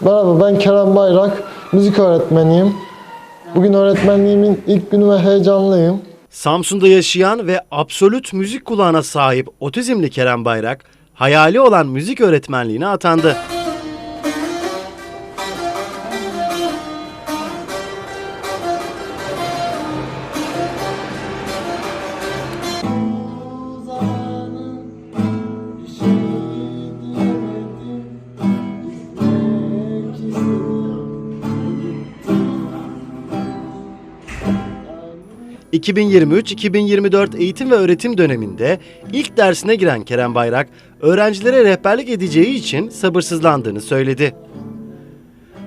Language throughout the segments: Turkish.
Merhaba ben Kerem Bayrak, müzik öğretmeniyim. Bugün öğretmenliğimin ilk günü ve heyecanlıyım. Samsun'da yaşayan ve absolut müzik kulağına sahip otizmli Kerem Bayrak, hayali olan müzik öğretmenliğine atandı. ...2023-2024 eğitim ve öğretim döneminde ilk dersine giren Kerem Bayrak, öğrencilere rehberlik edeceği için sabırsızlandığını söyledi.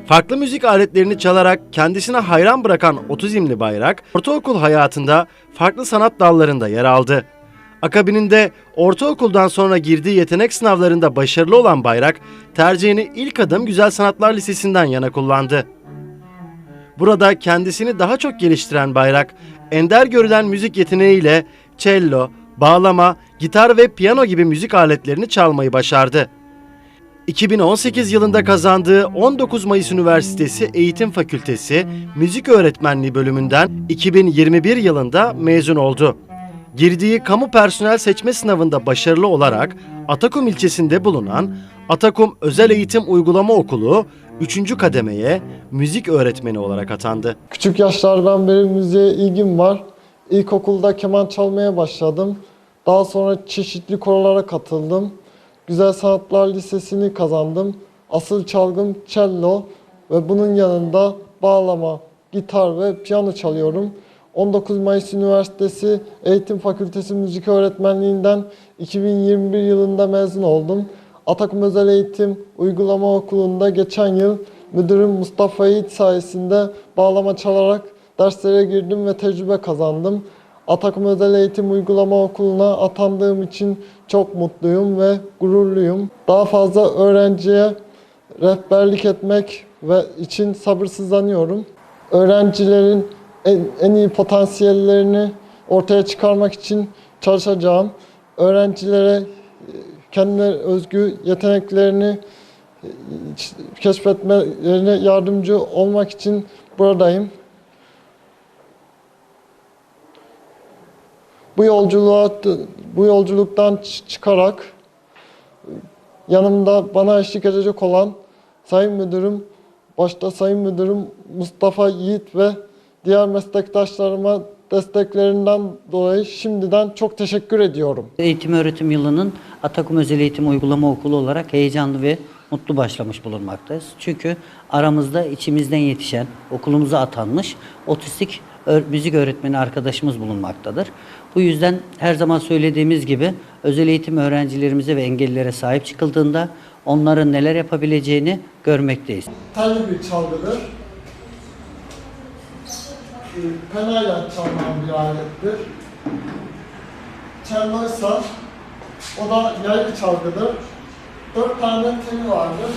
Farklı müzik aletlerini çalarak kendisine hayran bırakan otizmli Bayrak, ortaokul hayatında farklı sanat dallarında yer aldı. Akabininde ortaokuldan sonra girdiği yetenek sınavlarında başarılı olan Bayrak, tercihini ilk adım Güzel Sanatlar Lisesi'nden yana kullandı. Burada kendisini daha çok geliştiren Bayrak, ender görülen müzik yeteneğiyle cello, bağlama, gitar ve piyano gibi müzik aletlerini çalmayı başardı. 2018 yılında kazandığı 19 Mayıs Üniversitesi Eğitim Fakültesi Müzik Öğretmenliği bölümünden 2021 yılında mezun oldu. Girdiği kamu personel seçme sınavında başarılı olarak Atakum ilçesinde bulunan Atakum Özel Eğitim Uygulama Okulu 3. kademeye müzik öğretmeni olarak atandı. Küçük yaşlardan beri müziğe ilgim var. İlkokulda keman çalmaya başladım. Daha sonra çeşitli korolara katıldım. Güzel Sanatlar Lisesi'ni kazandım. Asıl çalgım cello ve bunun yanında bağlama, gitar ve piyano çalıyorum. 19 Mayıs Üniversitesi Eğitim Fakültesi Müzik Öğretmenliğinden 2021 yılında mezun oldum. Atakum Özel Eğitim Uygulama Okulu'nda geçen yıl müdürüm Mustafa Yiğit sayesinde bağlama çalarak derslere girdim ve tecrübe kazandım. Atakum Özel Eğitim Uygulama Okulu'na atandığım için çok mutluyum ve gururluyum. Daha fazla öğrenciye rehberlik etmek ve için sabırsızlanıyorum. Öğrencilerin en, en iyi potansiyellerini ortaya çıkarmak için çalışacağım. Öğrencilere e, kendileri özgü yeteneklerini e, keşfetmelerine yardımcı olmak için buradayım. Bu yolculuğa bu yolculuktan çıkarak e, yanımda bana eşlik edecek olan Sayın Müdürüm, başta Sayın Müdürüm Mustafa Yiğit ve diğer meslektaşlarıma desteklerinden dolayı şimdiden çok teşekkür ediyorum. Eğitim öğretim yılının Atakum Özel Eğitim Uygulama Okulu olarak heyecanlı ve mutlu başlamış bulunmaktayız. Çünkü aramızda içimizden yetişen, okulumuza atanmış otistik müzik öğretmeni arkadaşımız bulunmaktadır. Bu yüzden her zaman söylediğimiz gibi özel eğitim öğrencilerimize ve engellilere sahip çıkıldığında onların neler yapabileceğini görmekteyiz. telli bir çalgıdır. Ee, Penayla çalınan bir alettir. Cello ise o da yay bir çalgıdır. Dört tane teli vardır.